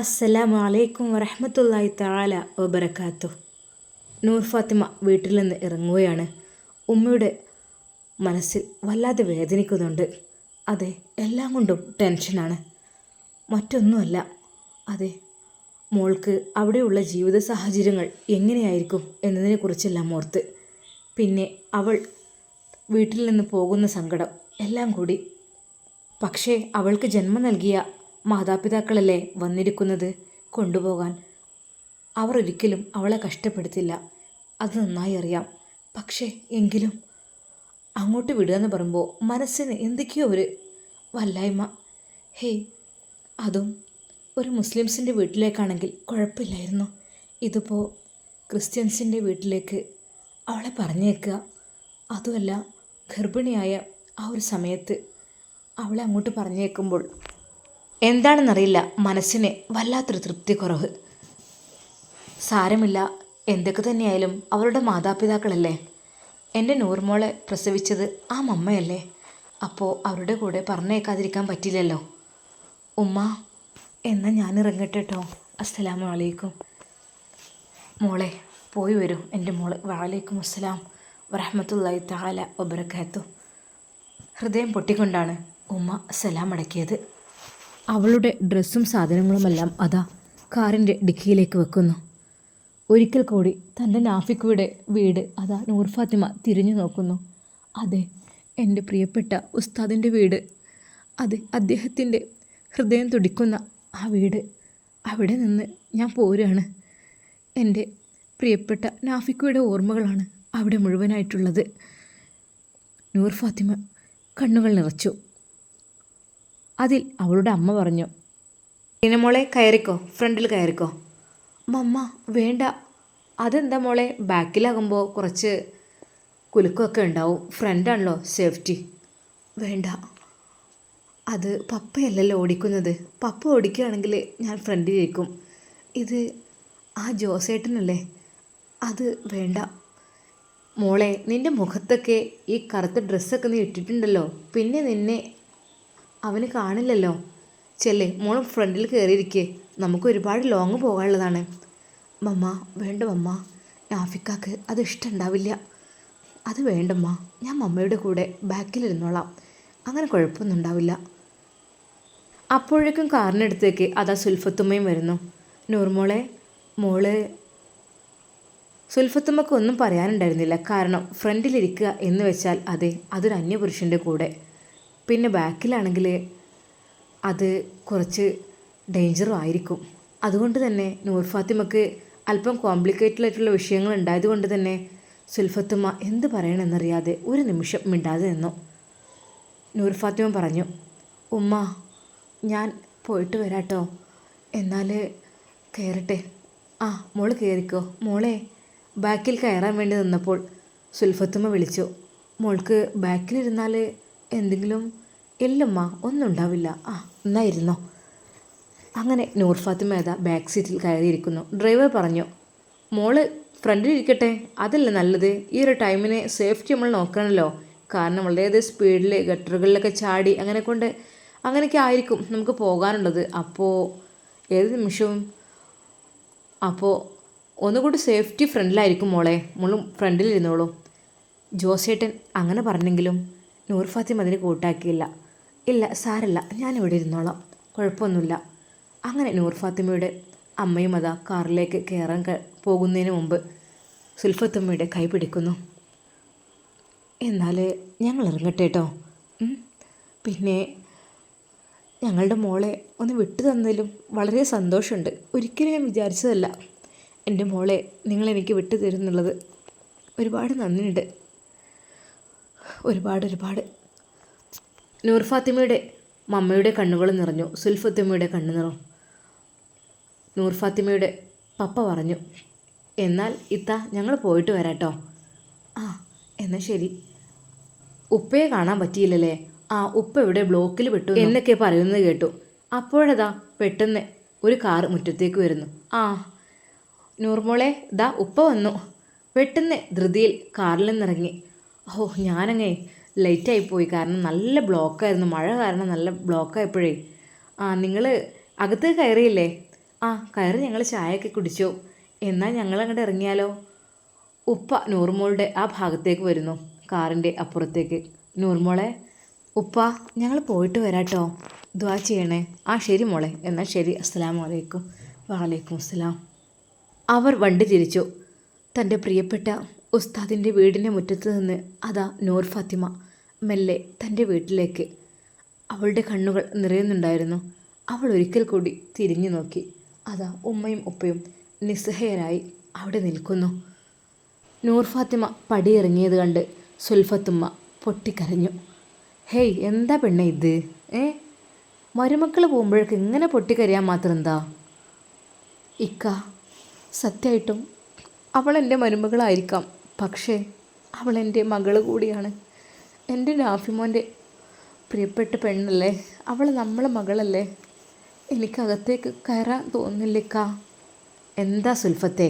അസ്സലാമു അലൈക്കും വറഹ്മത്തുള്ളാഹി തആല വബറകാതു നൂർ ഫാത്തിമ വീട്ടിൽ നിന്ന് ഇറങ്ങുകയാണ്. ഉമ്മയുടെ മനസ്സിൽ വല്ലാതെ വേദനിക്കുന്നുണ്ട്. അതെ എല്ലാം കൊണ്ടും ടെൻഷനാണ് മറ്റൊന്നുമല്ല അതെ മോൾക്ക് അവിടെയുള്ള ജീവിത സാഹചര്യങ്ങൾ എങ്ങനെയായിരിക്കും എന്നതിനെക്കുറിച്ചെല്ലാം ഓർത്ത് പിന്നെ അവൾ വീട്ടിൽ നിന്ന് പോകുന്ന സങ്കടം എല്ലാം കൂടി. പക്ഷേ അവൾക്ക് ജന്മം നൽകിയ മാതാപിതാക്കളല്ലേ വന്നിരിക്കുന്നത്? കൊണ്ടുപോകാൻ. അവർ ഒരിക്കലും അവളെ കഷ്ടപ്പെടുത്തില്ല. അത് നന്നായി അറിയാം. പക്ഷേ എങ്കിലും. അങ്ങോട്ട് വിടുക എന്ന് പറയുമ്പോൾ മനസ്സിന് എന്തൊക്കെയോ ഒരു വല്ലായ്മ. ഹേയ് അതും ഒരു മുസ്ലിംസിന്റെ വീട്ടിലേക്കാണെങ്കിൽ കുഴപ്പമില്ലായിരുന്നു. ഇതിപ്പോൾ ക്രിസ്ത്യൻസിന്റെ വീട്ടിലേക്ക് അവളെ പറഞ്ഞേക്കുക. അതുമല്ല ഗർഭിണിയായ ആ ഒരു സമയത്ത് അവളെ അങ്ങോട്ട് പറഞ്ഞേക്കുമ്പോൾ എന്താണെന്നറിയില്ല. മനസ്സിന് വല്ലാത്തൊരു തൃപ്തി കുറവ് സാരമില്ല. എന്തൊക്കെ തന്നെയായാലും അവരുടെ മാതാപിതാക്കളല്ലേ? എന്റെ നൂർമോളെ പ്രസവിച്ചത് ആ മമ്മയല്ലേ? അപ്പോൾ അവരുടെ കൂടെ പറഞ്ഞേക്കാതിരിക്കാൻ പറ്റില്ലല്ലോ. ഉമ്മ എന്നാൽ ഞാൻ ഇറങ്ങട്ടെ കേട്ടോ അസ്സലാമു അലൈക്കും മോളെ പോയി വരൂ. എന്റെ മോൾ വാലൈക്കും അസ്സലാം. വറഹമത്തല്ലായി താല ഒബറക്കാത്തു ഹൃദയം പൊട്ടിക്കൊണ്ടാണ് ഉമ്മ സലാം അടക്കിയത് അവളുടെ ഡ്രസ്സും സാധനങ്ങളുമെല്ലാം അതാ കാറിന്റെ ഡിക്കിയിലേക്ക് വെക്കുന്നു. ഒരിക്കൽ കൂടി തന്റെ നാഫിക്കുവിടെ വീട് അതാ നൂർ ഫാത്തിമ തിരിഞ്ഞു നോക്കുന്നു. അതെ എന്റെ പ്രിയപ്പെട്ട ഉസ്താദിന്റെ വീട്. അതെ അദ്ദേഹത്തിന്റെ ഹൃദയം തുടിക്കുന്ന ആ വീട്. അവിടെ നിന്ന് ഞാൻ പോരുകയാണ്. എന്റെ പ്രിയപ്പെട്ട നാഫിക്കയുടെ ഓർമ്മകളാണ് അവിടെ മുഴുവനായിട്ടുള്ളത്. നൂർ ഫാത്തിമ കണ്ണുകൾ നിറച്ചു. അതിൽ അവളുടെ അമ്മ പറഞ്ഞു പിന്നെ മോളെ കയറിക്കോ ഫ്രണ്ടിൽ കയറിക്കോ. മമ്മ വേണ്ട. അതെന്താ മോളെ ബാക്കിലാകുമ്പോൾ കുറച്ച് കുലുക്കൊക്കെ ഉണ്ടാവും. ഫ്രണ്ടാണല്ലോ സേഫ്റ്റി വേണ്ട. അത് പപ്പയല്ലല്ലോ ഓടിക്കുന്നത്. പപ്പ ഓടിക്കുകയാണെങ്കിൽ ഞാൻ ഫ്രണ്ടിൽ ഇരിക്കും ഇത് ആ ജോസേട്ടനല്ലേ? അത് വേണ്ട. മോളെ നിന്റെ മുഖത്തൊക്കെ ഈ കറുത്ത ഡ്രസ്സൊക്കെ നീ ഇട്ടിട്ടുണ്ടല്ലോ. പിന്നെ നിന്നെ അവന് കാണില്ലല്ലോ. ചെല്ലേ മോൾ ഫ്രണ്ടിൽ കയറിയിരിക്കേ നമുക്ക് ഒരുപാട് ലോങ് പോകാനുള്ളതാണ്. മമ്മ വേണ്ട മമ്മ. നാഫിക്കാക്ക് അത് ഇഷ്ടമുണ്ടാവില്ല അത് വേണ്ടമ്മ. ഞാൻ മമ്മയുടെ കൂടെ ബാക്കിലിരുന്നോളാം. അങ്ങനെ കുഴപ്പമൊന്നും ഉണ്ടാവില്ല. അപ്പോഴേക്കും കാറിനടുത്തേക്ക് അതാ സുൽഫത്തുമ്മയും വരുന്നു. നൂർമോളെ മോൾ സുൽഫത്തുമ്മക്ക് ഒന്നും പറയാനുണ്ടായിരുന്നില്ല. കാരണം ഫ്രണ്ടിലിരിക്കുക എന്ന് വെച്ചാൽ അതെ അതൊരു അന്യപുരുഷന്റെ കൂടെ. പിന്നെ ബാക്കിലാണെങ്കിൽ അത് കുറച്ച് ഡേഞ്ചറും ആയിരിക്കും. അതുകൊണ്ട് തന്നെ നൂർ ഫാത്തിമക്ക് അല്പം കോംപ്ലിക്കേറ്റഡ് ആയിട്ടുള്ള വിഷയങ്ങൾ ഉണ്ടായതുകൊണ്ട് തന്നെ സുൽഫത്തുമ്മ എന്ത് പറയണമെന്നറിയാതെ ഒരു നിമിഷം മിണ്ടാതെ നിന്നു. നൂർ ഫാത്തിമ പറഞ്ഞു ഉമ്മ ഞാൻ പോയിട്ട് വരാട്ടോ. എന്നാൽ കയറട്ടെ ആ മോൾ കയറിക്കോ മോളെ ബാക്കിൽ കയറാൻ വേണ്ടി നിന്നപ്പോൾ സുൽഫത്തുമ്മ വിളിച്ചു മോൾക്ക് ബാക്കിലിരുന്നാൽ എന്തെങ്കിലും ഇല്ലമ്മ ഒന്നും ഉണ്ടാവില്ല. ആ എന്നായിരുന്നോ അങ്ങനെ നൂർ ഫാത്തിമ ബാക്ക് സീറ്റിൽ കയറിയിരിക്കുന്നു. ഡ്രൈവർ പറഞ്ഞു മോൾ ഫ്രണ്ടിലിരിക്കട്ടെ അതല്ലേ നല്ലത്? ഈ ഒരു ടൈമിന് സേഫ്റ്റി നമ്മൾ നോക്കണമല്ലോ കാരണം വളരെയധികം സ്പീഡിൽ ഗട്ടറുകളിലൊക്കെ ചാടി അങ്ങനെ കൊണ്ട് അങ്ങനെയൊക്കെ ആയിരിക്കും നമുക്ക് പോകാനുള്ളത്. അപ്പോൾ ഏത് നിമിഷവും? അപ്പോൾ ഒന്നുകൂടി സേഫ്റ്റി ഫ്രണ്ടിലായിരിക്കും മോളെ. മോളും ഫ്രണ്ടിലിരുന്നോളൂ. ജോസേട്ടൻ അങ്ങനെ പറഞ്ഞെങ്കിലും നൂർ ഫാത്തിമ അതിന് കൂട്ടാക്കിയില്ല. ഇല്ല സാരല്ല. ഞാനിവിടെ ഇരുന്നോളാം. കുഴപ്പമൊന്നുമില്ല. അങ്ങനെ നൂർ ഫാത്തിമയുടെ അമ്മയും അതാ കാറിലേക്ക് കയറാൻ പോകുന്നതിന് മുമ്പ് സുൽഫത്തമ്മയുടെ കൈ പിടിക്കുന്നു. എന്നാൽ ഞങ്ങൾ ഇറങ്ങട്ടെ കേട്ടോ. പിന്നെ ഞങ്ങളുടെ മോളെ ഒന്ന് വിട്ടു തന്നതിലും വളരെ സന്തോഷമുണ്ട്. ഒരിക്കലും ഞാൻ വിചാരിച്ചതല്ല. എന്റെ മോളെ നിങ്ങളെനിക്ക് വിട്ടു തരുന്നുള്ളത് ഒരുപാട് നന്ദിയുണ്ട്. ഒരുപാട് ഒരുപാട്. നൂർ ഫാത്തിമയുടെ മമ്മയുടെ കണ്ണുകൾ നിറഞ്ഞു. സുൽഫത്തിമയുടെ കണ്ണു നിറം നൂർ ഫാത്തിമയുടെ പപ്പ പറഞ്ഞു എന്നാൽ ഇത്ത ഞങ്ങൾ പോയിട്ട് വരാട്ടോ. ആ എന്നാൽ ശരി. ഉപ്പയെ കാണാൻ പറ്റിയില്ലല്ലേ? ആ ഉപ്പ ഇവിടെ ബ്ലോക്കിൽ വിട്ടു എന്നൊക്കെ പറയുന്നത് കേട്ടു. അപ്പോഴതാ പെട്ടെന്ന് ഒരു കാർ മുറ്റത്തേക്ക് വരുന്നു. ആ നൂർമോളെ ദാ ഉപ്പ വന്നു. പെട്ടെന്ന് ധൃതിയിൽ കാറിൽ നിന്നിറങ്ങി. ഓ ഞാനങ്ങേ ലേറ്റായി പോയി കാരണം നല്ല ബ്ലോക്കായിരുന്നു. മഴ കാരണം നല്ല ബ്ലോക്കായപ്പോഴേ. ആ നിങ്ങൾ അകത്ത് കയറിയില്ലേ? ആ കയറി ഞങ്ങൾ ചായയൊക്കെ കുടിച്ചു. എന്നാൽ ഞങ്ങൾ അങ്ങോട്ട് ഇറങ്ങിയാലോ? ഉപ്പ നൂർമോളുടെ ആ ഭാഗത്തേക്ക് വരുന്നു. കാറിന്റെ അപ്പുറത്തേക്ക്. നൂർമോളെ ഉപ്പ ഞങ്ങൾ പോയിട്ട് വരാട്ടോ. ദ്വാ ചെയ്യണേ. ആ ശരി മോളെ. എന്നാൽ ശരി. അസ്സലാം വലൈക്കും വാലൈക്കും അസ്സലാം. അവർ വണ്ടി തിരിച്ചു. തന്റെ പ്രിയപ്പെട്ട ഉസ്താദിന്റെ വീടിന്റെ മുറ്റത്ത് നിന്ന് അതാ നൂർ ഫാത്തിമ മെല്ലെ തന്റെ വീട്ടിലേക്ക്. അവളുടെ കണ്ണുകൾ നിറയുന്നുണ്ടായിരുന്നു. അവൾ ഒരിക്കൽ കൂടി തിരിഞ്ഞു നോക്കി. അതാ ഉമ്മയും ഉപ്പയും നിസ്സഹയരായി അവിടെ നിൽക്കുന്നു. നൂർ ഫാത്തിമ പടിയിറങ്ങിയത് കണ്ട് സുൽഫത്തുമ്മ പൊട്ടിക്കരഞ്ഞു. ഹേയ് എന്താ പെണ്ണെ ഇത്? ഏ? മരുമക്കൾ പോകുമ്പോഴേക്ക് ഇങ്ങനെ പൊട്ടിക്കരയാൻ മാത്രം എന്താ? ഇക്ക സത്യമായിട്ടും അവൾ എന്റെ മരുമകളായിരിക്കാം. പക്ഷേ അവൾ എന്റെ മകൾ കൂടിയാണ്. എന്റെ നാഫിമോന്റെ പ്രിയപ്പെട്ട പെണ്ണല്ലേ? അവൾ നമ്മളെ മകളല്ലേ? എനിക്കകത്തേക്ക് കയറാൻ തോന്നുന്നില്ലിക്ക എന്താ സുൽഫത്തെ?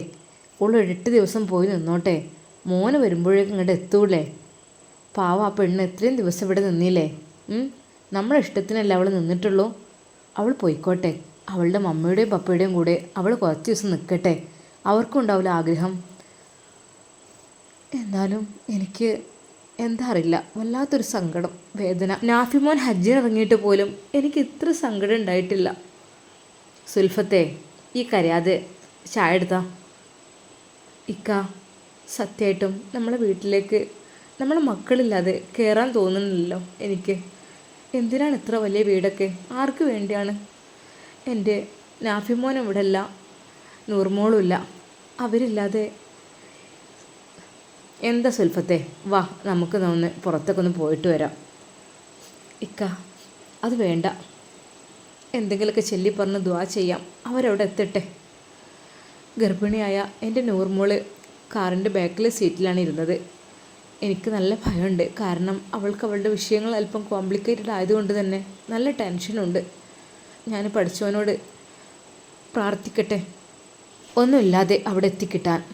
ഓൾ എട്ട് ദിവസം പോയി നിന്നോട്ടെ. മോന് വരുമ്പോഴേക്കും ഇങ്ങോട്ട് എത്തൂലേ? പാവ ആ പെണ്ണ് എത്രയും ദിവസം ഇവിടെ നിന്നില്ലേ? നമ്മുടെ ഇഷ്ടത്തിനല്ല അവൾ നിന്നിട്ടുള്ളൂ? അവൾ പോയിക്കോട്ടെ. അവളുടെ മമ്മയുടെയും പപ്പയുടെയും കൂടെ അവൾ കുറച്ച് ദിവസം നിൽക്കട്ടെ അവർക്കും ഉണ്ടാവില്ല ആഗ്രഹം. എന്നാലും എനിക്ക് എന്താ അറിയില്ല. വല്ലാത്തൊരു സങ്കടം വേദന. നാഫിമോൻ ഹജ്ജിനിറങ്ങിയിട്ട് പോലും എനിക്ക് ഇത്ര സങ്കടം ഉണ്ടായിട്ടില്ല. സുൽഫത്തെ ഈ കരയാതെ ചായ എടുത്താ? ഇക്ക സത്യമായിട്ടും നമ്മളെ വീട്ടിലേക്ക് നമ്മളെ മക്കളില്ലാതെ കയറാൻ തോന്നുന്നില്ലല്ലോ എനിക്ക്. എന്തിനാണ് ഇത്ര വലിയ വീടൊക്കെ? ആർക്ക് വേണ്ടിയാണ്? എന്റെ നാഫിമോൻ ഇവിടെ ഇല്ല നൂർമോളും ഇല്ല. അവരില്ലാതെ എന്താ സുൽഫത്തെ? വാ നമുക്ക് ഒന്ന് പുറത്തൊക്കെ ഒന്ന് പോയിട്ട് വരാം. ഇക്ക അത് വേണ്ട. എന്തെങ്കിലുമൊക്കെ ചൊല്ലി പറഞ്ഞ് ദ്വാ ചെയ്യാം. അവരവിടെ എത്തട്ടെ. ഗർഭിണിയായ എന്റെ നൂർമോൾ കാറിന്റെ ബാക്കിലെ സീറ്റിലാണ് ഇരുന്നത്. എനിക്ക് നല്ല ഭയമുണ്ട്. കാരണം അവൾക്ക് അവളുടെ വിഷയങ്ങൾ അല്പം കോംപ്ലിക്കേറ്റഡ് ആയതുകൊണ്ട് തന്നെ നല്ല ടെൻഷനുണ്ട് ഞാൻ പഠിച്ചവനോട് പ്രാർത്ഥിക്കട്ടെ. ഒന്നുമില്ലാതെ അവിടെ എത്തിക്കിട്ടാൻ.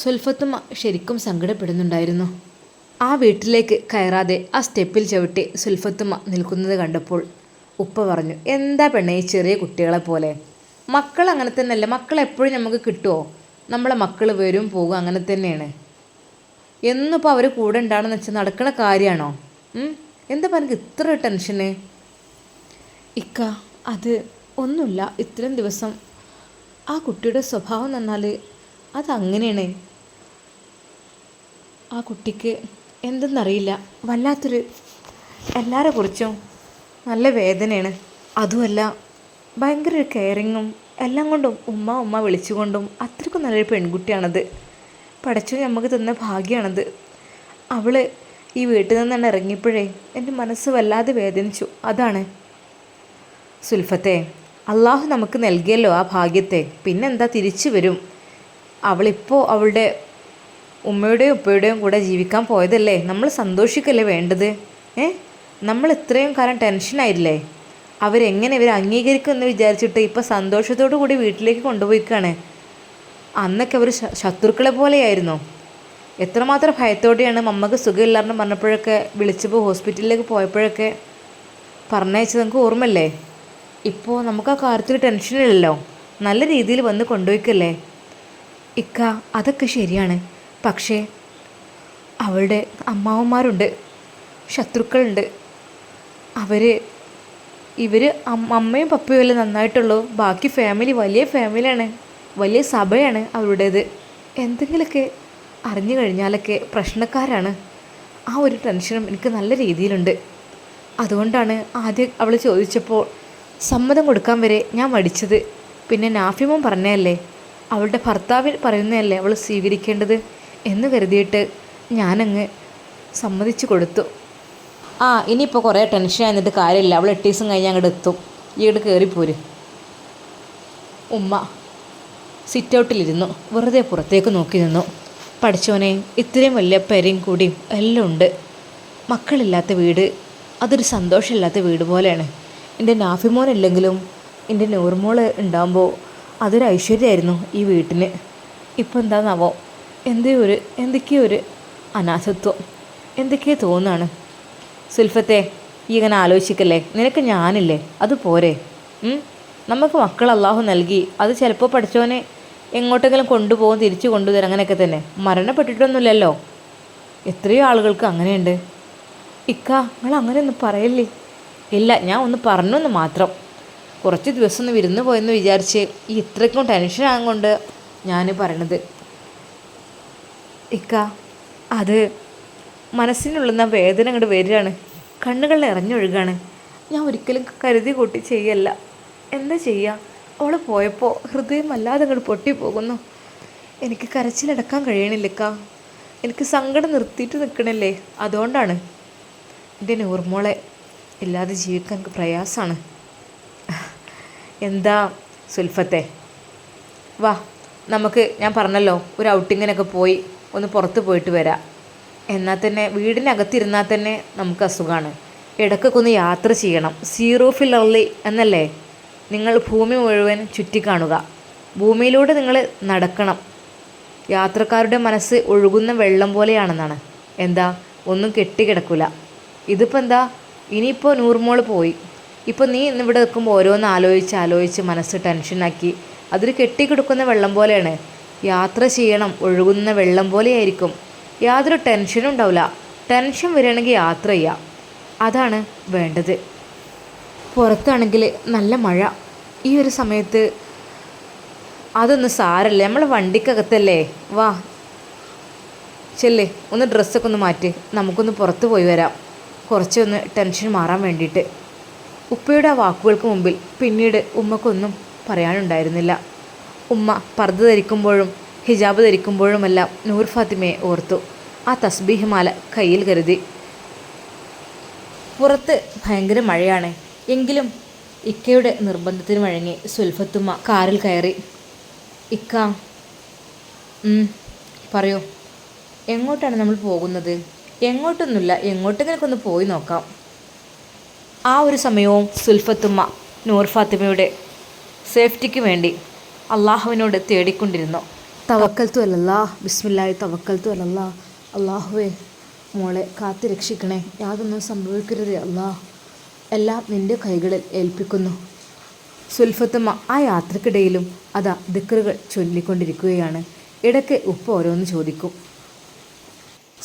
സുൽഫത്തുമ്മ ശരിക്കും സങ്കടപ്പെടുന്നുണ്ടായിരുന്നു. ആ വീട്ടിലേക്ക് കയറാതെ ആ സ്റ്റെപ്പിൽ ചവിട്ടി സുൽഫത്തുമ്മ നിൽക്കുന്നത് കണ്ടപ്പോൾ ഉപ്പ പറഞ്ഞു എന്താ പെണ്ണെ ഈ ചെറിയ കുട്ടികളെ പോലെ? മക്കൾ അങ്ങനെ തന്നെയല്ല? മക്കൾ എപ്പോഴും നമുക്ക് കിട്ടുമോ നമ്മളെ മക്കൾ വരും പോകും അങ്ങനെ തന്നെയാണ്. എന്നിപ്പോൾ അവർ കൂടെ ഉണ്ടാണെന്ന് വെച്ചാൽ നടക്കണ കാര്യമാണോ എന്താ പറഞ്ഞ ഇത്ര ടെൻഷന്? ഇക്ക അത് ഒന്നുമില്ല. ഇത്രയും ദിവസം ആ കുട്ടിയുടെ സ്വഭാവം എന്ന് പറഞ്ഞാൽ അതങ്ങനെയാണ്. ആ കുട്ടിക്ക് എന്തെന്നറിയില്ല. വല്ലാത്തൊരു എല്ലാരെ കുറിച്ചും നല്ല വേദനയാണ്. അതുമല്ല ഭയങ്കര ഒരു കെയറിങ്ങും എല്ലാം കൊണ്ടും ഉമ്മ ഉമ്മ വിളിച്ചുകൊണ്ടും അത്രയ്ക്കും നല്ലൊരു പെൺകുട്ടിയാണത്. പഠിച്ചു നമുക്ക് തന്ന ഭാഗ്യമാണത് അവൾ ഈ വീട്ടിൽ നിന്നാണ് ഇറങ്ങിയപ്പോഴേ എന്റെ മനസ്സ് വല്ലാതെ വേദനിച്ചു. അതാണ്. സുൽഫത്തെ അള്ളാഹു നമുക്ക് നൽകിയല്ലോ ആ ഭാഗ്യത്തെ. പിന്നെന്താ തിരിച്ചു വരും? അവളിപ്പോൾ അവളുടെ ഉമ്മയുടെയും ഉപ്പയുടെയും കൂടെ ജീവിക്കാൻ പോയതല്ലേ? നമ്മൾ സന്തോഷിക്കല്ലേ വേണ്ടത്? ഏ? നമ്മൾ ഇത്രയും കാലം ടെൻഷനായില്ലേ അവരെങ്ങനെ ഇവർ അംഗീകരിക്കുമെന്ന് വിചാരിച്ചിട്ട് ഇപ്പോൾ സന്തോഷത്തോടു കൂടി വീട്ടിലേക്ക് കൊണ്ടുപോയിക്കാണ്? അന്നൊക്കെ അവർ ശത്രുക്കളെ പോലെയായിരുന്നു. എത്രമാത്രം ഭയത്തോടെയാണ് മമ്മക്ക് സുഖമില്ലാന്ന് പറഞ്ഞപ്പോഴൊക്കെ വിളിച്ചപ്പോൾ ഹോസ്പിറ്റലിലേക്ക് പോയപ്പോഴൊക്കെ പറഞ്ഞയച്ചത് നമുക്ക് ഓർമ്മല്ലേ ഇപ്പോൾ നമുക്ക് ആ കാര്യത്തിൽ ടെൻഷനില്ലല്ലോ നല്ല രീതിയിൽ വന്ന് കൊണ്ടുപോയിക്കല്ലേ? ഇക്ക അതൊക്കെ ശരിയാണ്. പക്ഷേ അവളുടെ അമ്മാവന്മാരുണ്ട്. ശത്രുക്കളുണ്ട്. അവർ ഇവർ അമ്മയും പപ്പയും അല്ലേ നന്നായിട്ടുള്ളൂ. ബാക്കി ഫാമിലി വലിയ ഫാമിലിയാണ് വലിയ സഭയാണ് അവരുടേത്. എന്തെങ്കിലുമൊക്കെ അറിഞ്ഞു കഴിഞ്ഞാലൊക്കെ പ്രശ്നക്കാരാണ്. ആ ഒരു ടെൻഷനും എനിക്ക് നല്ല രീതിയിലുണ്ട്. അതുകൊണ്ടാണ് ആദ്യം അവൾ ചോദിച്ചപ്പോൾ സമ്മതം കൊടുക്കാൻ വരെ ഞാൻ മടിച്ചത്. പിന്നെ നാഫിമോൻ പറഞ്ഞതല്ലേ? അവളുടെ ഭർത്താവിൽ പറയുന്നതല്ലേ അവൾ സ്വീകരിക്കേണ്ടത് എന്ന് കരുതിയിട്ട് ഞാനങ്ങ് സമ്മതിച്ചു കൊടുത്തു. ആ ഇനിയിപ്പോൾ കുറേ ടെൻഷൻ ആയിരുന്നിട്ട് കാര്യമില്ല. അവൾ എട്ട് ദിവസം കഴിഞ്ഞ് അങ്ങോട്ട് എത്തും. ഈ ഇങ്ങോട്ട് കയറിപ്പോര് ഉമ്മ സിറ്റ് ഔട്ടിലിരുന്നു വെറുതെ പുറത്തേക്ക് നോക്കി നിന്നു. പഠിച്ചോനെ ഇത്രയും വലിയ പെരയും കൂടിയും എല്ലാം ഉണ്ട്. മക്കളില്ലാത്ത വീട് അതൊരു സന്തോഷമില്ലാത്ത വീട് പോലെയാണ്. എന്റെ നാഫിമോനില്ലെങ്കിലും എന്റെ നൂർമോൾ ഉണ്ടാകുമ്പോൾ അതൊരു ഐശ്വര്യമായിരുന്നു ഈ വീട്ടിന് ഇപ്പോൾ എന്താണെന്നാവോ എന്തേ ഒരു എന്തൊക്കെയോ ഒരു അനാഥത്വം. എന്തൊക്കെയോ തോന്നാണ്. സുൽഫത്തെ ഈ ഇങ്ങനെ ആലോചിക്കല്ലേ? നിനക്ക് ഞാനില്ലേ? അത് പോരെ. നമുക്ക് മക്കൾ അള്ളാഹു നൽകി. അത് ചിലപ്പോൾ പഠിച്ചവനെ എങ്ങോട്ടെങ്കിലും കൊണ്ടുപോകും തിരിച്ചു കൊണ്ടുവരും അങ്ങനെയൊക്കെ തന്നെ. മരണപ്പെട്ടിട്ടൊന്നുമില്ലല്ലോ. എത്രയോ ആളുകൾക്ക് അങ്ങനെയുണ്ട്. ഇക്ക നിങ്ങൾ അങ്ങനെയൊന്നും പറയല്ലേ? ഇല്ല ഞാൻ ഒന്ന് പറഞ്ഞു എന്ന് മാത്രം. കുറച്ച് ദിവസം ഒന്ന് വിരുന്ന് പോയെന്ന് വിചാരിച്ച് ഈ ഇത്രയ്ക്കും ടെൻഷൻ ആകൊണ്ട് ഞാൻ പറയണത് ഇക്ക അത് മനസ്സിനുള്ളുന്ന വേദന അങ്ങോട്ട് വരികയാണ്. കണ്ണുകളിൽ ഇറഞ്ഞൊഴുകാണ് ഞാൻ ഒരിക്കലും കരുതി കൂട്ടി ചെയ്യല്ല. എന്താ ചെയ്യുക അവൾ പോയപ്പോൾ ഹൃദയം അല്ലാതെ അങ്ങോട്ട് പൊട്ടിപ്പോകുന്നു. എനിക്ക് കരച്ചിലടക്കാൻ കഴിയണില്ലക്ക എനിക്ക് സങ്കടം നിർത്തിയിട്ട് നിൽക്കണല്ലേ അതുകൊണ്ടാണ്. എന്റെ നൂർമോളെ ഇല്ലാതെ ജീവിക്കാൻ എനിക്ക് പ്രയാസമാണ്. എന്താ സുൽഫത്തെ? വാ നമുക്ക് ഞാൻ പറഞ്ഞല്ലോ ഒരു ഔട്ടിങ്ങിനൊക്കെ പോയി ഒന്ന് പുറത്ത് പോയിട്ട് വരാം. എന്നാൽ തന്നെ വീടിനകത്തിരുന്നാൽ തന്നെ നമുക്ക് അസുഖമാണ് ഇടയ്ക്കൊക്കെ ഒന്ന് യാത്ര ചെയ്യണം. സീറോ ഫില്ലർലി എന്നല്ലേ? നിങ്ങൾ ഭൂമി മുഴുവൻ ചുറ്റിക്കാണുക. ഭൂമിയിലൂടെ നിങ്ങൾ നടക്കണം. യാത്രക്കാരുടെ മനസ്സ് ഒഴുകുന്ന വെള്ളം പോലെയാണെന്നാണ്. എന്താ? ഒന്നും കെട്ടിക്കിടക്കില്ല ഇതിപ്പോൾ എന്താ? ഇനിയിപ്പോൾ നൂറുമോൾ പോയി. ഇപ്പോൾ നീ ഇന്നിവിടെ നിൽക്കുമ്പോൾ ഓരോന്ന് ആലോചിച്ച് ആലോചിച്ച് മനസ്സ് ടെൻഷനാക്കി അതൊരു കെട്ടിക്കിടക്കുന്ന വെള്ളം പോലെയാണ്. യാത്ര ചെയ്യണം ഒഴുകുന്ന വെള്ളം പോലെയായിരിക്കും. യാതൊരു ടെൻഷനും ഉണ്ടാവില്ല. ടെൻഷൻ വരികയാണെങ്കിൽ യാത്ര ചെയ്യാം. അതാണ് വേണ്ടത്. പുറത്താണെങ്കിൽ നല്ല മഴ. ഈ ഒരു സമയത്ത് അതൊന്നും സാരല്ല? നമ്മൾ വണ്ടിക്കകത്തല്ലേ? വാ. ചെല്ലേ. ഒന്ന് ഡ്രസ്സൊക്കെ ഒന്ന് മാറ്റി. നമുക്കൊന്ന് പുറത്ത് പോയി വരാം. കുറച്ചൊന്ന് ടെൻഷൻ മാറാൻ വേണ്ടിയിട്ട്. ഉപ്പയുടെ വാക്കുകൾക്ക് മുമ്പിൽ പിന്നീട് ഉമ്മക്കൊന്നും പറയാനുണ്ടായിരുന്നില്ല. ഉമ്മ പർദ്ദ ധരിക്കുമ്പോഴും ഹിജാബ് ധരിക്കുമ്പോഴുമെല്ലാം നൂർ ഫാത്തിമയെ ഓർത്തു. ആ തസ്ബീഹ് മാല കയ്യിൽ കരുതി. പുറത്ത് ഭയങ്കര മഴയാണ്. എങ്കിലും ഇക്കയുടെ നിർബന്ധത്തിന് വഴങ്ങി സുൽഫത്തുമ്മ കാറിൽ കയറി. ഇക്ക പറയൂ. എങ്ങോട്ടാണ് നമ്മൾ പോകുന്നത്? എങ്ങോട്ടൊന്നുമില്ല. എങ്ങോട്ടെങ്കിലൊക്കെ ഒന്ന് പോയി നോക്കാം. ആ ഒരു സമയവും സുൽഫത്തുമ്മ നൂർ ഫാത്തിമയുടെ സേഫ്റ്റിക്ക് വേണ്ടി അള്ളാഹുവിനോട് തേടിക്കൊണ്ടിരുന്നു. തവക്കൽത്തു അല്ലല്ലാ ബിസ്മില്ലായി തവക്കൽത്തു അല്ലല്ലാ അള്ളാഹുവേ മോളെ കാത്തു രക്ഷിക്കണേ. യാതൊന്നും സംഭവിക്കരുത് അല്ലാ എല്ലാം നിന്റെ കൈകളിൽ ഏൽപ്പിക്കുന്നു. സുൽഫത്തുമ്മ ആ യാത്രക്കിടയിലും അതാ ദിക്കറുകൾ ചൊല്ലിക്കൊണ്ടിരിക്കുകയാണ്. ഇടയ്ക്ക് ഉപ്പ് ഓരോന്ന് ചോദിക്കും.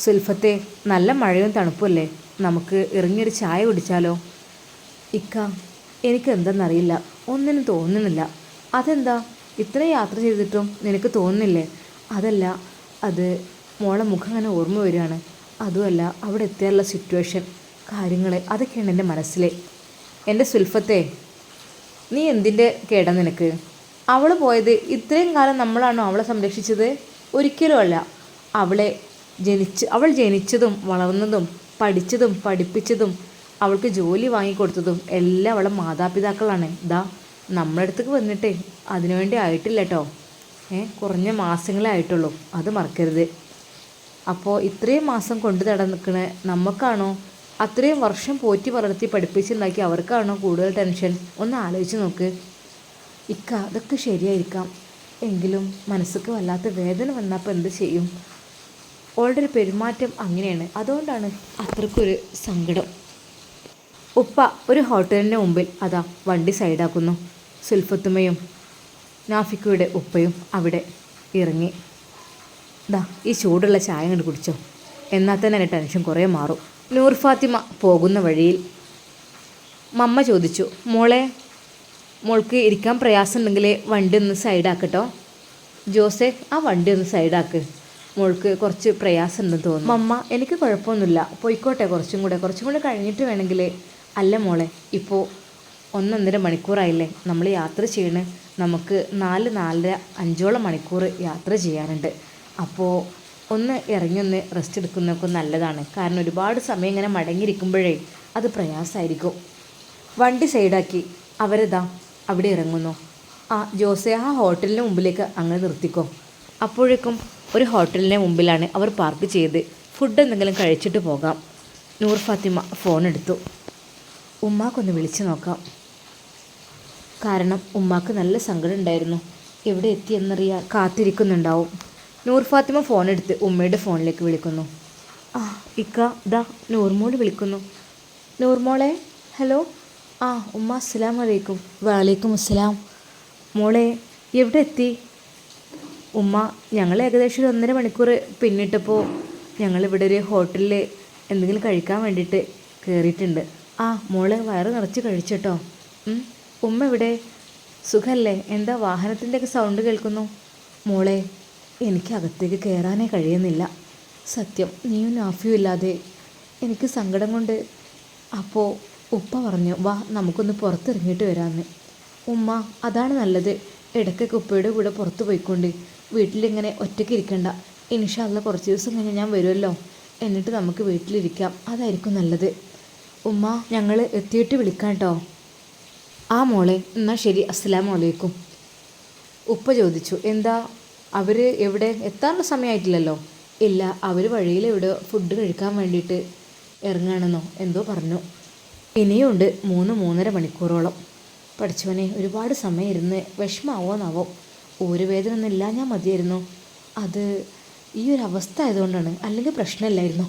സുൽഫത്തെ നല്ല മഴയും തണുപ്പല്ലേ നമുക്ക് ഇറങ്ങിയൊരു ചായ കുടിച്ചാലോ? ഇക്ക എനിക്ക് എന്തെന്നറിയില്ല. ഒന്നിനും തോന്നുന്നില്ല. അതെന്താ? ഇത്ര യാത്ര ചെയ്തിട്ടും നിനക്ക് തോന്നുന്നില്ലേ? അതല്ല അത് മോളെ മുഖം അങ്ങനെ ഓർമ്മ വരികയാണ്. അതുമല്ല അവിടെ എത്തിയാലുള്ള സിറ്റുവേഷൻ കാര്യങ്ങൾ അതൊക്കെയാണ് എന്റെ മനസ്സിൽ എന്റെ സുൽഫത്തെ നീ എന്തിന്റെ കേട നിനക്ക്? അവൾ പോയത് ഇത്രയും കാലം നമ്മളാണോ അവളെ സംരക്ഷിച്ചത്? ഒരിക്കലുമല്ല അവളെ ജനിച്ച് അവൾ ജനിച്ചതും വളർന്നതും പഠിച്ചതും പഠിപ്പിച്ചതും അവൾക്ക് ജോലി വാങ്ങിക്കൊടുത്തതും എല്ലാം അവളെ മാതാപിതാക്കളാണ്. ഇതാ നമ്മുടെ അടുത്തേക്ക് വന്നിട്ടേ. അതിനുവേണ്ടി ആയിട്ടില്ല കേട്ടോ ഏ കുറഞ്ഞ മാസങ്ങളേ ആയിട്ടുള്ളൂ. അത് മറക്കരുത്. അപ്പോൾ ഇത്രയും മാസം കൊണ്ടു നടന്നിക്കണ നമുക്കാണോ അത്രയും വർഷം പോറ്റി വളർത്തി പഠിപ്പിച്ചുണ്ടാക്കി അവർക്കാണോ കൂടുതൽ ടെൻഷൻ? ഒന്ന് ആലോചിച്ച് നോക്ക്. ഇക്ക അതൊക്കെ ശരിയായിരിക്കാം. എങ്കിലും മനസ്സൊക്കെ വല്ലാത്ത വേദന വന്നപ്പോൾ എന്ത് ചെയ്യും? ഓളുടെ ഒരു പെരുമാറ്റം അങ്ങനെയാണ്. അതുകൊണ്ടാണ് അത്രക്കൊരു സങ്കടം. ഉപ്പ ഒരു ഹോട്ടലിന്റെ മുമ്പിൽ അതാ വണ്ടി സൈഡാക്കുന്നു. സുൽഫത്തുമ്മയും നാഫിക്കയുടെ ഉപ്പയും അവിടെ ഇറങ്ങി. ദാ ഈ ചൂടുള്ള ചായ കണ്ട് കുടിച്ചോ. എന്നാൽ തന്നെ എന്റെ ടെൻഷൻ കുറേ മാറും. നൂർ ഫാത്തിമ പോകുന്ന വഴിയിൽ മമ്മ ചോദിച്ചു മോളെ മോൾക്ക് ഇരിക്കാൻ പ്രയാസമുണ്ടെങ്കിൽ വണ്ടി ഒന്ന് സൈഡാക്കട്ടോ. ജോസെ ആ വണ്ടി ഒന്ന് സൈഡാക്ക്. മോൾക്ക് കുറച്ച് പ്രയാസമുണ്ടെന്ന് തോന്നുന്നു. മമ്മ എനിക്ക് കുഴപ്പമൊന്നുമില്ല. പോയിക്കോട്ടെ കുറച്ചും കൂടെ. കുറച്ചും കൂടെ കഴിഞ്ഞിട്ട് വേണമെങ്കിൽ അല്ല മോളെ ഇപ്പോൾ ഒന്നൊന്നര മണിക്കൂറായില്ലേ നമ്മൾ യാത്ര ചെയ്യണേ. നമുക്ക് നാല് നാലര അഞ്ചോളം മണിക്കൂർ യാത്ര ചെയ്യാനുണ്ട്. അപ്പോൾ ഒന്ന് ഇറങ്ങി ഒന്ന് റെസ്റ്റ് എടുക്കുന്നതൊക്കെ നല്ലതാണ്. കാരണം ഒരുപാട് സമയം ഇങ്ങനെ മടങ്ങിയിരിക്കുമ്പോഴേ അത് പ്രയാസമായിരിക്കും. വണ്ടി സൈഡാക്കി അവരിതാ അവിടെ ഇറങ്ങുന്നു. ആ ജോസെ ആ ഹോട്ടലിന്റെ മുമ്പിലേക്ക് അങ്ങനെ നിർത്തിക്കോ. അപ്പോഴേക്കും ഒരു ഹോട്ടലിന്റെ മുമ്പിലാണ് അവർ പാർക്ക് ചെയ്ത് ഫുഡ് എന്തെങ്കിലും കഴിച്ചിട്ട് പോകാം. നൂർ ഫാത്തിമ ഫോൺ എടുത്തു. ഉമ്മാക്കൊന്ന് വിളിച്ചു നോക്കാം. കാരണം ഉമ്മാക്ക് നല്ല സങ്കടം ഉണ്ടായിരുന്നു. എവിടെ എത്തിയെന്നറിയാൻ കാത്തിരിക്കുന്നുണ്ടാവും. നൂർ ഫാത്തിമ ഫോൺ എടുത്ത് ഉമ്മയുടെ ഫോണിലേക്ക് വിളിക്കുന്നു. ആ ഇക്ക ദാ നൂർമോൾ വിളിക്കുന്നു. നൂർമോളെ ഹലോ? ആ ഉമ്മ അസ്സലാം വലൈക്കും വലൈക്കും അസ്സലാം. മോളെ എവിടെ എത്തി? ഉമ്മ ഞങ്ങൾ ഏകദേശം ഒരു ഒന്നര മണിക്കൂർ പിന്നിട്ടപ്പോൾ ഞങ്ങളിവിടെ ഒരു ഹോട്ടലിൽ എന്തെങ്കിലും കഴിക്കാൻ വേണ്ടിയിട്ട് കയറിയിട്ടുണ്ട് ആ മോളെ വയറ് നിറച്ച് കഴിച്ചിട്ടോ. ഉമ്മ എവിടെ? സുഖല്ലേ? എന്താ വാഹനത്തിന്റെയൊക്കെ സൗണ്ട് കേൾക്കുന്നു? മോളെ എനിക്ക് അകത്തേക്ക് കയറാനേ കഴിയുന്നില്ല. സത്യം നീയും നാഫിയും ഇല്ലാതെ എനിക്ക് സങ്കടം കൊണ്ട്. അപ്പോൾ ഉപ്പ പറഞ്ഞു വാ നമുക്കൊന്ന് പുറത്തിറങ്ങിയിട്ട് വരാമെന്ന് ഉമ്മ അതാണ് നല്ലത്. ഇടയ്ക്കൊക്കെ ഉപ്പയുടെ കൂടെ പുറത്ത് പോയിക്കൊണ്ട്. വീട്ടിലിങ്ങനെ ഒറ്റയ്ക്ക് ഇരിക്കണ്ട. ഇൻഷാല്ല കുറച്ച് ദിവസം കഴിഞ്ഞ് ഞാൻ വരുമല്ലോ എന്നിട്ട് നമുക്ക് വീട്ടിലിരിക്കാം. അതായിരിക്കും നല്ലത്. ഉമ്മ ഞങ്ങൾ എത്തിയിട്ട് വിളിക്കാം കേട്ടോ ആ മോളെ എന്നാൽ ശരി അസ്സലാമു അലൈക്കും. ഉപ്പ ചോദിച്ചു എന്താ അവർ എവിടെ? എത്താനുള്ള സമയമായിട്ടില്ലല്ലോ ഇല്ല അവർ വഴിയിൽ എവിടെ ഫുഡ് കഴിക്കാൻ വേണ്ടിയിട്ട് ഇറങ്ങുകയാണെന്നോ എന്തോ പറഞ്ഞു. ഇനിയുണ്ട് മൂന്ന് മൂന്നര മണിക്കൂറോളം. പഠിച്ചവനെ ഒരുപാട് സമയം ഇരുന്ന് വിഷമാവോന്നാവോ ഊരുവേദന ഒന്നും ഇല്ല ഞാൻ മതിയായിരുന്നു. അത് ഈ ഒരു അവസ്ഥ ആയതുകൊണ്ടാണ് അല്ലെങ്കിൽ പ്രശ്നമില്ലായിരുന്നു?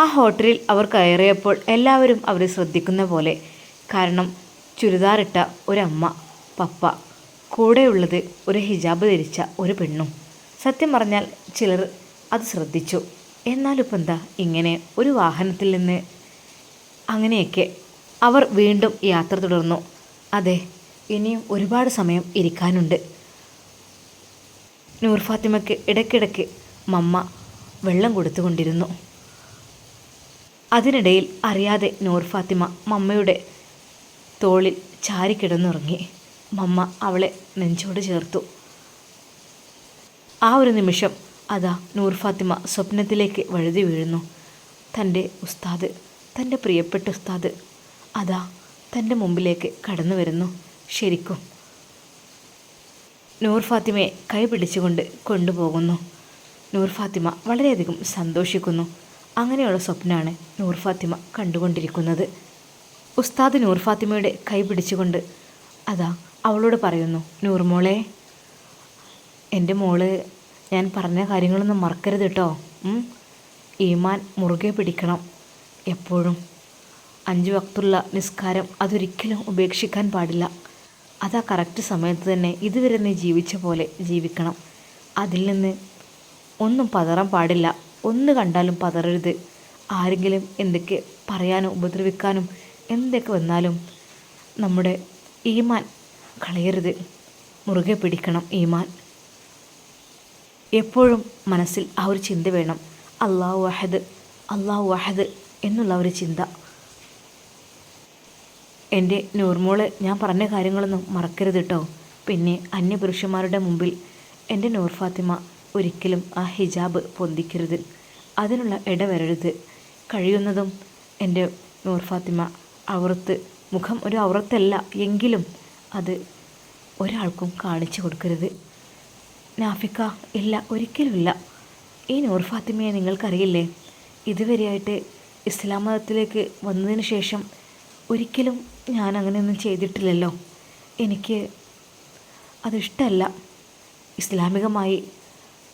ആ ഹോട്ടലിൽ അവർ കയറിയപ്പോൾ എല്ലാവരും അവരെ ശ്രദ്ധിക്കുന്ന പോലെ. കാരണം ചുരിദാറിട്ട ഒരമ്മ പപ്പ കൂടെയുള്ളത് ഒരു ഹിജാബ് ധരിച്ച ഒരു പെണ്ണും. സത്യം പറഞ്ഞാൽ ചിലർ അത് ശ്രദ്ധിച്ചു. എന്നാലിപ്പോൾ എന്താ ഇങ്ങനെ ഒരു വാഹനത്തിൽ നിന്ന് അങ്ങനെയൊക്കെ അവർ വീണ്ടും യാത്ര തുടർന്നു. അതെ ഇനിയും ഒരുപാട് സമയം ഇരിക്കാനുണ്ട്. നൂർ ഫാത്തിമയ്ക്ക് ഇടയ്ക്കിടയ്ക്ക് മമ്മ വെള്ളം കൊടുത്തുകൊണ്ടിരുന്നു. അതിനിടയിൽ അറിയാതെ നൂർ ഫാത്തിമ മമ്മയുടെ തോളിൽ ചാരിക്കിടന്നുറങ്ങി. മമ്മ അവളെ നെഞ്ചോട് ചേർത്തു. ആ ഒരു നിമിഷം അതാ നൂർ ഫാത്തിമ സ്വപ്നത്തിലേക്ക് വഴുതി വീഴുന്നു. തന്റെ ഉസ്താദ് തന്റെ പ്രിയപ്പെട്ട ഉസ്താദ് അതാ തന്റെ മുമ്പിലേക്ക് കടന്നു വരുന്നു. ശരിക്കും. നൂർ ഫാത്തിമയെ കൈ പിടിച്ചുകൊണ്ട് കൊണ്ടുപോകുന്നു. നൂർ ഫാത്തിമ വളരെയധികം സന്തോഷിക്കുന്നു. അങ്ങനെയുള്ള സ്വപ്നമാണ് നൂർ ഫാത്തിമ കണ്ടുകൊണ്ടിരിക്കുന്നത്. ഉസ്താദ് നൂർ ഫാത്തിമയുടെ കൈ പിടിച്ചുകൊണ്ട് അതാ അവളോട് പറയുന്നു നൂർ മോളെ എന്റെ മോൾ ഞാൻ പറഞ്ഞ കാര്യങ്ങളൊന്നും മറക്കരുത് കേട്ടോ ഈമാൻ മുറുകെ പിടിക്കണം എപ്പോഴും. അഞ്ച് വക്തുള്ള നിസ്കാരം അതൊരിക്കലും ഉപേക്ഷിക്കാൻ പാടില്ല. അതാ കറക്റ്റ് സമയത്ത് തന്നെ ഇതുവരെ നീ ജീവിച്ച പോലെ ജീവിക്കണം. അതിൽ നിന്ന് ഒന്നും പതറാൻ പാടില്ല. ഒന്ന് കണ്ടാലും പതറരുത്. ആരെങ്കിലും എന്തൊക്കെ പറയാനും ഉപദ്രവിക്കാനും എന്തൊക്കെ വന്നാലും നമ്മുടെ ഈമാൻ കളയരുത്. മുറുകെ പിടിക്കണം ഈമാൻ. എപ്പോഴും മനസ്സിൽ ആ ഒരു ചിന്ത വേണം. അള്ളാഹു വഹദ് അള്ളാഹു വഹദ് എന്നുള്ള ഒരു ചിന്ത. എന്റെ നൂർമോൾ ഞാൻ പറഞ്ഞ കാര്യങ്ങളൊന്നും മറക്കരുത് കേട്ടോ പിന്നെ അന്യപുരുഷന്മാരുടെ മുമ്പിൽ എന്റെ നൂർ ഫാത്തിമ ഒരിക്കലും ആ ഹിജാബ് പൊന്തിക്കരുത്. അതിനുള്ള ഇടവരരുത്. കഴിയുന്നതും എന്റെ നൂർ ഫാത്തിമ ഔറത്ത് മുഖം ഒരു ഔറത്തല്ല എങ്കിലും അത് ഒരാൾക്കും കാണിച്ചു കൊടുക്കരുത്. നാഫിക്ക ഇല്ല ഒരിക്കലുമില്ല. ഈ നൂർ ഫാത്തിമയെ നിങ്ങൾക്കറിയില്ലേ? ഇതുവരെയായിട്ട് ഇസ്ലാം മതത്തിലേക്ക് വന്നതിന് ശേഷം ഒരിക്കലും ഞാൻ അങ്ങനെയൊന്നും ചെയ്തിട്ടില്ലല്ലോ. എനിക്ക് അതിഷ്ടമല്ല ഇസ്ലാമികമായി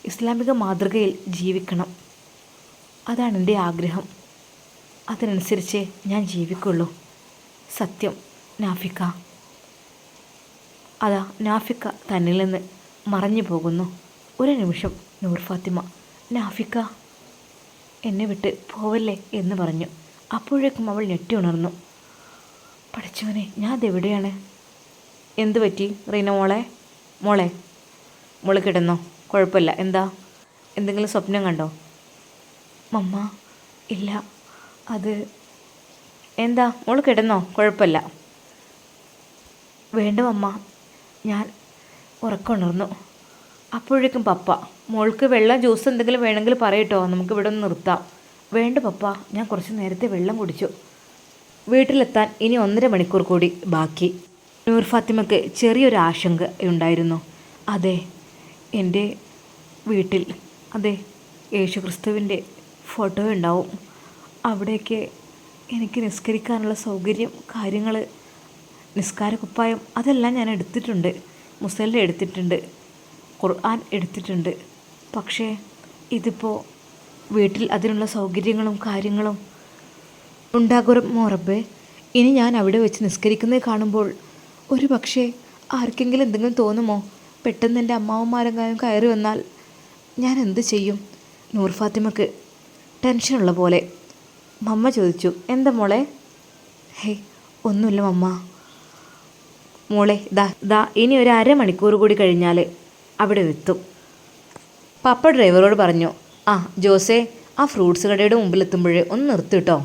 ഇസ്ലാമിക മാതൃകയിൽ ജീവിക്കണം. അതാണ് എന്റെ ആഗ്രഹം. അതിനനുസരിച്ച് ഞാൻ ജീവിക്കുള്ളൂ. സത്യം നാഫിക്ക. അതാ നാഫിക്ക തന്നിൽ നിന്ന് മറഞ്ഞു പോകുന്നു. ഒരു നിമിഷം നൂർ ഫാത്തിമ. നാഫിക്ക എന്നെ വിട്ട് പോവല്ലേ എന്ന് പറഞ്ഞു. അപ്പോഴേക്കും അവൾ ഞെട്ടി ഉണർന്നു. പഠിച്ചവനെ ഞാൻ അതെവിടെയാണ്? എന്ത് പറ്റി റീന മോളെ? മോളെ മോൾ കിടന്നോ? കുഴപ്പമില്ല. എന്താ? എന്തെങ്കിലും സ്വപ്നം കണ്ടോ? മമ്മ ഇല്ല. അത് എന്താ? മോൾ കിടന്നോ? കുഴപ്പമില്ല. വേണ്ട മമ്മ. ഞാൻ ഉറക്കമുണർന്നു. അപ്പോഴേക്കും പപ്പ മോൾക്ക് വെള്ളം ജ്യൂസ് എന്തെങ്കിലും വേണമെങ്കിൽ പറയട്ടോ. നമുക്ക് ഇവിടെ ഒന്ന് നിർത്താം. വേണ്ട പപ്പ ഞാൻ കുറച്ച് നേരത്തെ വെള്ളം കുടിച്ചു. വീട്ടിലെത്താൻ ഇനി ഒന്നര മണിക്കൂർ കൂടി ബാക്കി. നൂർ ഫാത്തിമയ്ക്ക് ചെറിയൊരു ആശങ്ക ഉണ്ടായിരുന്നു. അതെ എന്റെ വീട്ടിൽ അതെ യേശു ക്രിസ്തുവിന്റെ ഫോട്ടോ ഉണ്ടാവും. അവിടെയൊക്കെ എനിക്ക് നിസ്കരിക്കാനുള്ള സൗകര്യം കാര്യങ്ങൾ നിസ്കാര കുപ്പായം അതെല്ലാം ഞാൻ എടുത്തിട്ടുണ്ട്. മുസല്ല എടുത്തിട്ടുണ്ട്. ഖുർആൻ എടുത്തിട്ടുണ്ട്. പക്ഷേ ഇതിപ്പോൾ വീട്ടിൽ അതിനുള്ള സൗകര്യങ്ങളും കാര്യങ്ങളും ഉണ്ടാകുമോ റബ്ബേ ഇനി ഞാൻ അവിടെ വെച്ച് നിസ്കരിക്കുന്നത് കാണുമ്പോൾ ഒരു പക്ഷേ ആർക്കെങ്കിലും എന്തെങ്കിലും തോന്നുമോ? പെട്ടെന്ന് എന്റെ അമ്മാവന്മാരെങ്ങാനും കയറി വന്നാൽ ഞാൻ എന്ത് ചെയ്യും? നൂർ ഫാത്തിമക്ക് ടെൻഷനുള്ള പോലെ. മമ്മ ചോദിച്ചു എന്താ മോളെ? ഹേയ് ഒന്നുമില്ല മമ്മ. മോളെ ദാ ദാ ഇനി ഒരു അരമണിക്കൂർ കൂടി കഴിഞ്ഞാൽ അവിടെ എത്തും. പപ്പ ഡ്രൈവറോട് പറഞ്ഞു ആ ജോസേ ആ ഫ്രൂട്ട്സ് കടയുടെ മുമ്പിൽ എത്തുമ്പോഴേ ഒന്ന് നിർത്തിട്ടോ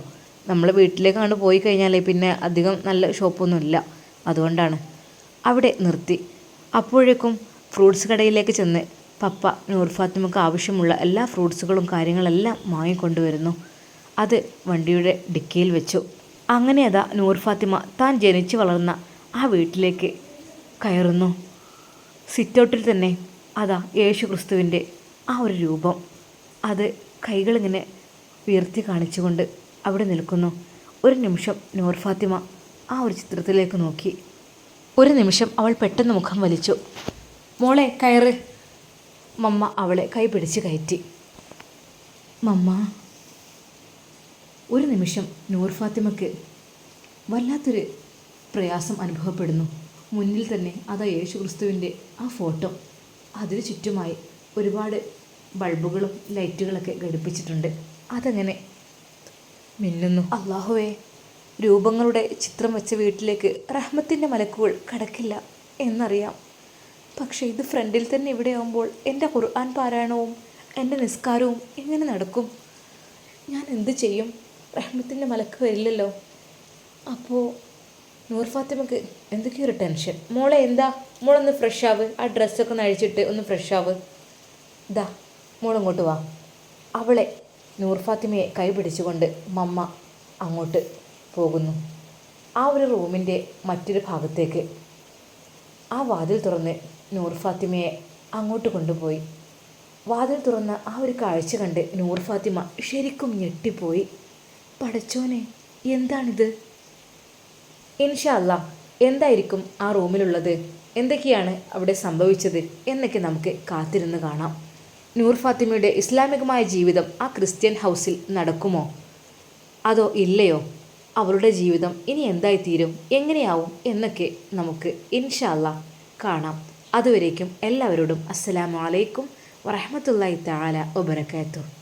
നമ്മൾ വീട്ടിലേക്കാണ് പോയി കഴിഞ്ഞാൽ പിന്നെ അധികം നല്ല ഷോപ്പൊന്നുമില്ല അതുകൊണ്ടാണ്. അവിടെ നിർത്തി. അപ്പോഴേക്കും ഫ്രൂട്ട്സ് കടയിലേക്ക് ചെന്ന് പപ്പ നൂർ ഫാത്തിമക്ക് ആവശ്യമുള്ള എല്ലാ ഫ്രൂട്ട്സുകളും കാര്യങ്ങളെല്ലാം വാങ്ങിക്കൊണ്ടുവരുന്നു. അത് വണ്ടിയുടെ ഡിക്കിയിൽ വെച്ചു. അങ്ങനെ അതാ നൂർ ഫാത്തിമ താൻ ജനിച്ചു വളർന്ന ആ വീട്ടിലേക്ക് കയറുന്നു. സിറ്റൗട്ടിൽ തന്നെ അതാ യേശു ക്രിസ്തുവിന്റെ ആ ഒരു രൂപം. അത് കൈകളിങ്ങനെ ഉയർത്തി കാണിച്ചുകൊണ്ട് അവിടെ നിൽക്കുന്നു. ഒരു നിമിഷം നൂർ ഫാത്തിമ ആ ഒരു ചിത്രത്തിലേക്ക് നോക്കി. ഒരു നിമിഷം അവൾ പെട്ടെന്ന് മുഖം വലിച്ചു. മോളെ കയറ്. മമ്മ അവളെ കൈപിടിച്ച് കയറ്റി. മമ്മ ഒരു നിമിഷം നൂർ ഫാത്തിമയ്ക്ക് വല്ലാത്തൊരു പ്രയാസം അനുഭവപ്പെടുന്നു. മുന്നിൽ തന്നെ അതാ യേശു ക്രിസ്തുവിന്റെ ആ ഫോട്ടോ. അതിന് ചുറ്റുമായി ഒരുപാട് ബൾബുകളും ലൈറ്റുകളൊക്കെ ഘടിപ്പിച്ചിട്ടുണ്ട്. അതങ്ങനെ? മിന്നുന്നു. അള്ളാഹുവേ രൂപങ്ങളുടെ ചിത്രം വെച്ച വീട്ടിലേക്ക് റഹ്മത്തിന്റെ മലക്കുകൾ കടക്കില്ല എന്നറിയാം. പക്ഷേ ഇത് ഫ്രണ്ടിൽ തന്നെ ഇവിടെയാവുമ്പോൾ എന്റെ ഖുർആൻ പാരായണവും എന്റെ നിസ്കാരവും എങ്ങനെ നടക്കും? ഞാൻ എന്ത് ചെയ്യും? റഹ്മത്തിന്റെ മലക്ക് വരില്ലല്ലോ. അപ്പോൾ നൂർ ഫാത്തിമക്ക് എന്തൊക്കെയോ ടെൻഷൻ. മോളെ എന്താ? മോളൊന്ന് ഫ്രഷ് ആവ്. ആ ഡ്രസ്സൊക്കെ ഒന്ന് അഴിച്ചിട്ട് ഒന്ന് ഫ്രഷ് ആവ്. ദാ മോളിങ്ങോട്ട് വാ. അവളെ നൂർ ഫാത്തിമയെ കൈ പിടിച്ചുകൊണ്ട് മമ്മ അങ്ങോട്ട് പോകുന്നു. ആ ഒരു റൂമിന്റെ മറ്റൊരു ഭാഗത്തേക്ക് ആ വാതിൽ തുറന്ന് നൂർ ഫാത്തിമയെ അങ്ങോട്ട് കൊണ്ടുപോയി. വാതിൽ തുറന്ന ആ ഒരു കാഴ്ച കണ്ട് നൂർ ഫാത്തിമ ശരിക്കും ഞെട്ടിപ്പോയി. പടച്ചോനെ എന്താണിത്? ഇൻഷല്ല എന്തായിരിക്കും ആ റൂമിലുള്ളത്? എന്തൊക്കെയാണ് അവിടെ സംഭവിച്ചത്? എന്നൊക്കെ നമുക്ക് കാത്തിരുന്ന് കാണാം. നൂർ ഫാത്തിമയുടെ ഇസ്ലാമികമായ ജീവിതം ആ ക്രിസ്ത്യൻ ഹൗസിൽ നടക്കുമോ? അതോ ഇല്ലയോ? അവളുടെ ജീവിതം ഇനി എന്തായിത്തീരും എങ്ങനെയാവും എന്നൊക്കെ നമുക്ക് ഇൻഷാ അല്ലാ കാണാം. അതുവരേക്കും എല്ലാവരോടും അസ്സലാമു അലൈക്കും വറഹമത്തല്ലായി താല വബറകാതുഹു.